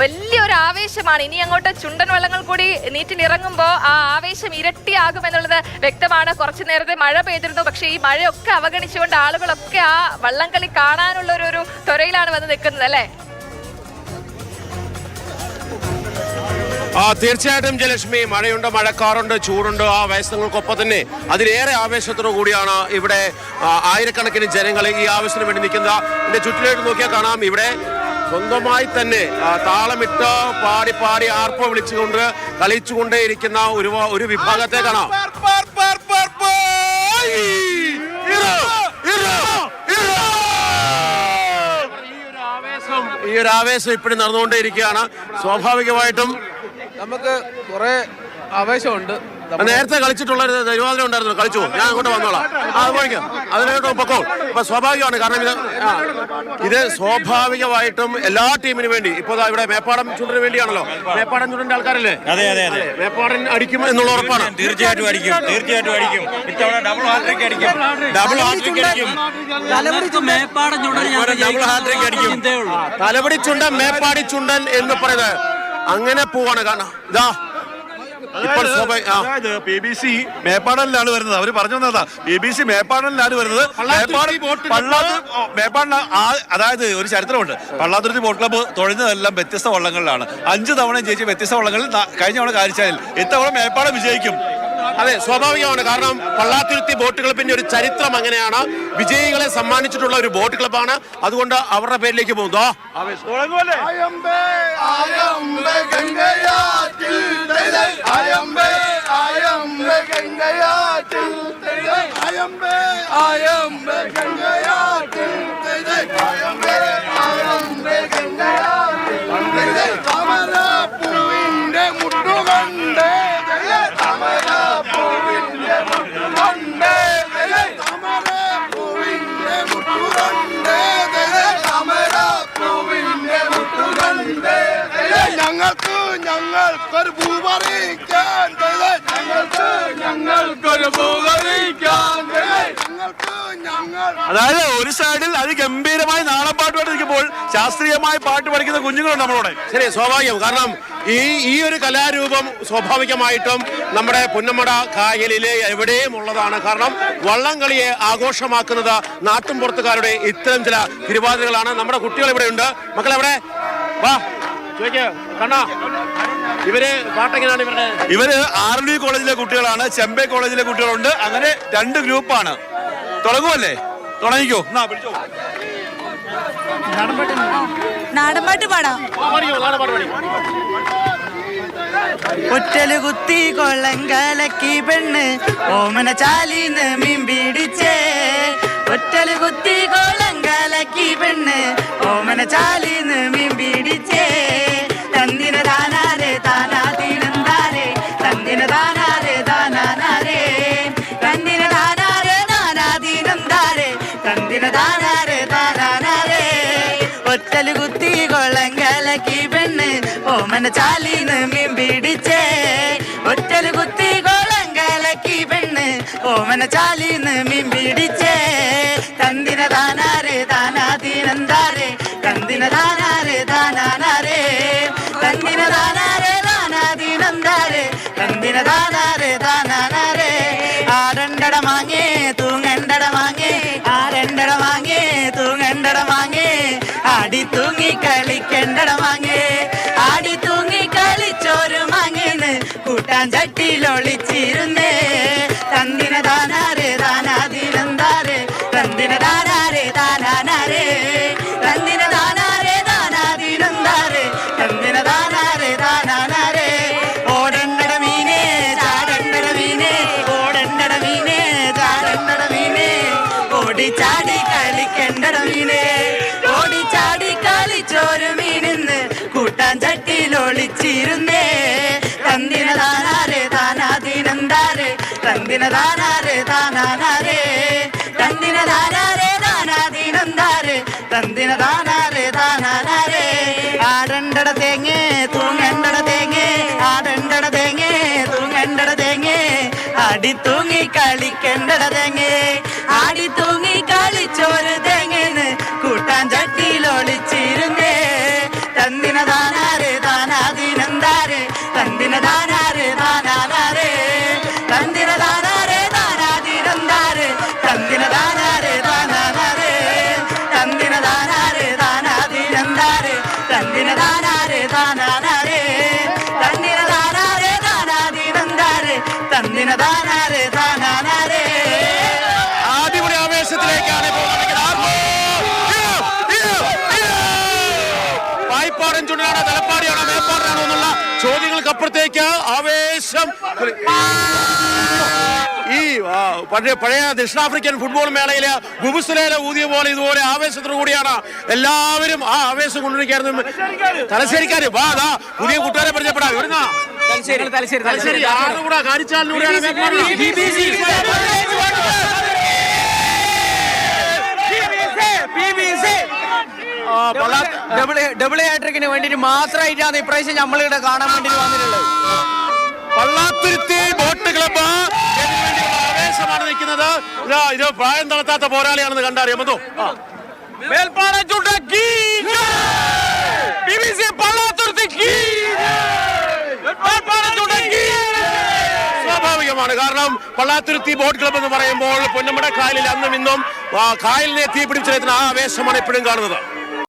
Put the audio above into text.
വലിയൊരു ആവേശമാണ് ഇനി അങ്ങോട്ട് ചുണ്ടൻ വള്ളങ്ങൾ കൂടി നീറ്റിലിറങ്ങുമ്പോൾ ആ ആവേശം ഇരട്ടിയാകുമെന്നുള്ളത് വ്യക്തമാണ്. കുറച്ചു നേരത്തെ മഴ പെയ്തിരുന്നു. പക്ഷേ ഈ മഴയൊക്കെ അവഗണിച്ചുകൊണ്ട് ആളുകളൊക്കെ ആ വള്ളംകളി കാണാനുള്ള ഒരു ത്വരയിലാണ് വന്ന് നിൽക്കുന്നത് അല്ലേ? ആ തീർച്ചയായിട്ടും ജലക്ഷ്മി മഴയുണ്ട് മഴക്കാറുണ്ട് ചൂടുണ്ട് ആ വയസ്സങ്ങൾക്കൊപ്പം തന്നെ അതിലേറെ ആവേശത്തോടു കൂടിയാണ് ഇവിടെ ആയിരക്കണക്കിന് ജനങ്ങൾ ഈ ആവശ്യത്തിന് വേണ്ടി നിൽക്കുന്നത്. എന്റെ ചുറ്റിലേക്ക് നോക്കിയാൽ കാണാം. ഇവിടെ സ്വന്തമായി തന്നെ ആ, താളമിട്ട് പാടി പാടി ആർപ്പ വിളിച്ചുകൊണ്ട് കളിച്ചുകൊണ്ടേയിരിക്കുന്ന ഒരു ഒരു വിഭാഗത്തെ കാണാം. ഈ ഒരു ആവേശം ഈ ഒരു ഇരിക്കുകയാണ് ഇപ്പോഴും നടന്നുകൊണ്ടേയിരിക്കുകയാണ്. സ്വാഭാവികമായിട്ടും നമുക്ക് കുറെ ആവേശമുണ്ട്. നേരത്തെ കളിച്ചിട്ടുള്ള ഒരു തിരുവാതിര ഉണ്ടായിരുന്നു. കളിച്ചു. ഞാൻ അങ്ങോട്ട് വന്നോളാം. ആ പോയിക്കാം. അതിനോട്ട് പൊക്കോ. അപ്പൊ സ്വാഭാവികമാണ് കാരണം ഇത് ഇത് സ്വാഭാവികമായിട്ടും എല്ലാ ടീമിനും വേണ്ടി. ഇപ്പൊ ഇവിടെ മേപ്പാടം ചുണ്ടിന് വേണ്ടിയാണല്ലോ. മേപ്പാടം ചുണ്ടിന്റെ ആൾക്കാരല്ലേ? അതെ അതെ അതെ. മേപ്പാടൻ അടിക്കും എന്നുള്ള ഉറപ്പാണ്. തീർച്ചയായിട്ടും അടിക്കും. തീർച്ചയായിട്ടും അടിക്കും. ഇത്തവണ ഡബിൾ ഹാട്രിക് അടിക്കും. ഡബിൾ ഹാട്രിക് അടിക്കും. തലപടി ചുണ്ടൻ. മേപ്പാടി ചുണ്ടൻ എന്ന് പറയുന്നത് അങ്ങനെ പോവാണ്. കാരണം ഇതാ ഇപ്പോൾ സ്വാഭാവിക ആ. അതായത് പി ബി സി മേപ്പാടലിലാണ് വരുന്നത്. അവർ പറഞ്ഞു വന്നതാ. പി ബി സി മേപ്പാടലിലാണ് വരുന്നത്. മേപ്പാട് പള്ളാത്ത് മേപ്പാടിന് അതായത് ഒരു ചരിത്രമുണ്ട്. പള്ളാതുരുത്തി ബോട്ട് ക്ലബ്ബ് തുഴഞ്ഞതെല്ലാം വ്യത്യസ്ത വള്ളങ്ങളിലാണ്. അഞ്ച് തവണ ജയിച്ച വ്യത്യസ്ത വള്ളങ്ങളിൽ ന- കഴിഞ്ഞ തവണ കാരിച്ചാലിൽ ഇത്തവണ മേപ്പാട് വിജയിക്കും. അതെ സ്വാഭാവികമാണ്. കാരണം പള്ളാത്തുരുത്തി ബോട്ട് ക്ലബിന്റെ ഒരു ചരിത്രം അങ്ങനെയാണ്. വിജയികളെ സമ്മാനിച്ചിട്ടുള്ള ഒരു ബോട്ട് ക്ലബാണ്. അതുകൊണ്ട് അവരുടെ പേരിലേക്ക് പോകുന്നു ആയമ്പേ ഗംഗയാറ്റിൽ തെളിതൈ. ഞങ്ങൾക്കൊരു. ഞങ്ങൾക്ക് അതായത് ഒരു സൈഡിൽ അതിഗംഭീരമായി നാളപ്പാട്ട് നിൽക്കുമ്പോൾ ശാസ്ത്രീയമായി പാട്ട് പഠിക്കുന്ന കുഞ്ഞുങ്ങളുണ്ട് നമ്മളോട്. ശരി സ്വാഭാവികം. കാരണം ഈ ഈ ഒരു കലാരൂപം സ്വാഭാവികമായിട്ടും നമ്മുടെ പുന്നമട കായലിലെ എവിടെയും ഉള്ളതാണ്. കാരണം വള്ളംകളിയെ ആഘോഷമാക്കുന്നത് നാട്ടുംപുറത്തുകാരുടെ ഇത്തരം ചില തിരുവാതിരകളാണ്. നമ്മുടെ കുട്ടികൾ ഇവിടെ ഉണ്ട്. മക്കളെവിടെ വാ ചോദിക്കേ കണ്ണാ. ഇവർ പാട്ടെങ്ങനെയാണ് ഇവരുടെ ഇവർ ആർ ഡി കോളേജിലെ കുട്ടികളാണ് ചെമ്പൈ കോളേജിലെ കുട്ടികളുണ്ട്. അങ്ങനെ രണ്ട് ഗ്രൂപ്പാണ്. തുടങ്ങുമല്ലേ തുടങ്ങിക്കോ. എന്നാ പിടിച്ചോ നാടൻപാട്ട് പാടാം. ഒറ്റൽ കുത്തി കൊള്ളം കലക്കി പെണ്ണ് ഓമന ചാലിന്ന് മീൻ പിടിച്ചേ. ഒറ്റൽ കുത്തി കൊള്ളം കലക്കി പെണ്ണ് ഓമന ചാലിന്ന് മീൻ ഒറ്റൽ കുത്തി കൊള്ളം കലക്കി പെണ്ണ്. ഓമന ചാലിന്ന് മീൻ പിടിച്ചേ. ഒറ്റൽ കുത്തി കൊള്ളം കലക്കി പെണ്ണ്. ഓമന ചാലിന്ന് മീൻ പിടിച്ചേ. തന്തിന താനാരെ താനാ തീനന്താരെ തന്തിന താനാരെ താനാനാരെ. തന്തിന താനാരെ താനാ തീനന്താരെ തന്തിന താനാരെ തൂങ്ങി കളിക്കണ്ടട മാങ്ങേ. ആടി തൂങ്ങി കളിച്ചോരു മാങ്ങേന്ന് കൂട്ടാൻ ചട്ടിയിലൊളിച്ചിരുന്നേ കളിച്ചോരു മീനിന്ന് കൂട്ടാൻ ചട്ടിയിലൊളിച്ചിരുന്നേ തന്തിന താനാരെ താനാതിനെന്താരെ? തന്തിന താനാരെ താനാനാരേ തന്തിന താനാരെ താനാതിനെന്താരെ? തന്തിന താനാരെ താനാനാരേ ആടണ്ടട തേങ്ങേ തൂങ്ങണ്ടട തേങ്ങേ. ആടണ്ടട തേങ്ങേ തൂങ്ങണ്ടട തേങ്ങേ. ആടി തൂങ്ങി കളിക്കണ്ടട തേങ്ങേ. ആടി തൂങ്ങി കളിച്ചോരു തേങ്ങേന്ന് കൂട്ടാൻ ചട്ടിയിൽ ഒളിച്ചിരുന്നേ തന്തിന താനാരെ തന്തിന താനാരേ താനാരേ തന്തിന താനാരേ താനാതിരന്താരേ തന്തിന താനാരേ താനാരേ തന്തിന താനാരേ താനാതിരന്താരേ തന്തിന താനാരേ താനാരേ തന്തിന താനാരേ താനാതിരന്താരേ തന്തിന താനാരേ താനാരേ പായിപ്പാടൻ ചുണ്ടനാണോ തലപ്പാടിയാണോ മേപ്പാടിനാണോ എന്നുള്ള ചോദ്യങ്ങൾക്കപ്പുറത്തേക്ക് ആവേശം ഈ പഴയ പഴയ ദക്ഷിണാഫ്രിക്കൻ ഫുട്ബോൾ മേളയിൽ ഗുബുസുലേല ഊതിയ പോലെ ഇതുപോലെ ആവേശത്തോടു കൂടിയാണ് എല്ലാവരും ആ ആവേശം കൊണ്ടിരിക്കായിരുന്നു തലശ്ശേരിക്കാര് വാ ദാ പുതിയ കൂട്ടുകാരെ പരിചയപ്പെടാം. എവിടുന്നാ തലശ്ശേരി കാരിച്ചാലിലൂടെയാണ്? ആ, ഡബിൾ ഡബിൾ ഹാട്രിക്കിന് വേണ്ടിട്ട് മാത്രമായിട്ടാണ് ഇപ്രാവശ്യം നമ്മളിവിടെ കാണാൻ വേണ്ടി വന്നിട്ടുള്ളത്. ബോട്ട് ക്ലബ്ബ് ആവേശമാണ് നിൽക്കുന്നത്. ഇതാ പ്രായം നടത്താത്ത പോരാളിയാണെന്ന് കണ്ടറിയാം. സ്വാഭാവികമാണ്. കാരണം പള്ളാത്തുരുത്തി ബോട്ട് ക്ലബ് എന്ന് പറയുമ്പോൾ പൊന്നമ്മട കായലിൽ അന്നും ഇന്നും കായലിനെ തീ പിടിച്ചെടുക്കുന്ന ആ ആവേശമാണ് ഇപ്പോഴും കാണുന്നത്.